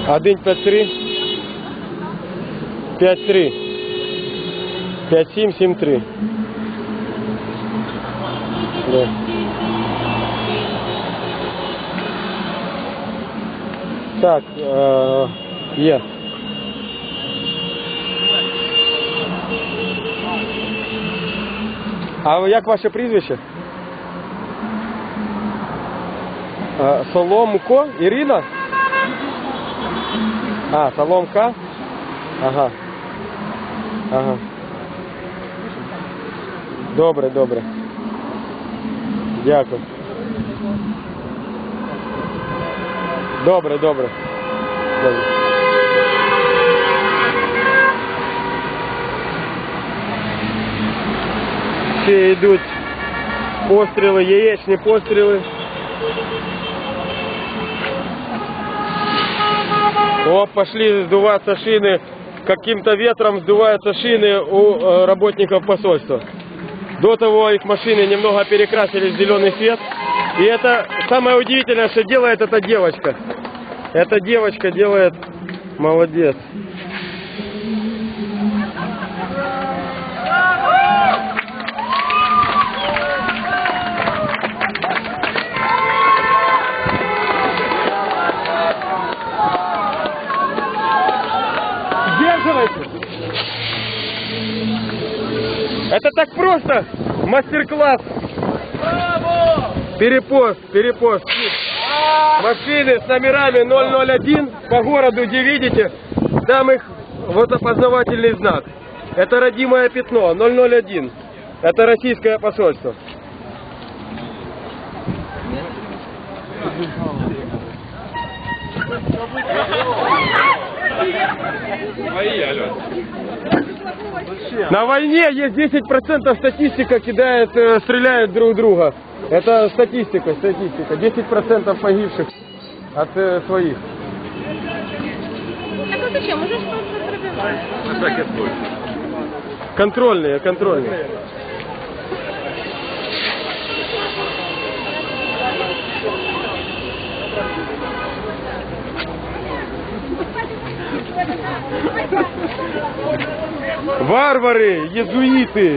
153 53 5773. Да. Так, е, є. А ви- як ваше прізвище? Е, Соломко Ірина? А, Соломка? Ага. Ага. Добре, добре. Дякую. Добре, добре. Добре. Ще йдуть постріли, яєчні постріли. О, пошли сдуваться шины. Каким-то ветром сдуваются шины у э, работников посольства. До того их машины немного перекрасили в зеленый цвет. И это самое удивительное, что делает эта девочка. Эта девочка делает молодец. Сдерживайся. Это так просто. Мастер-класс. Перепост, перепост. Машины с номерами 001 по городу, где видите, там их вот опознавательный знак. Это родимое пятно 001. Это российское посольство. На войне есть 10% статистика кидает, э, стреляют друг друга. Это статистика, статистика. 10% погибших от э, своих. Так а зачем? Уже ж просто пробиваешь. Контрольные, контрольные. Варвары, езуиты.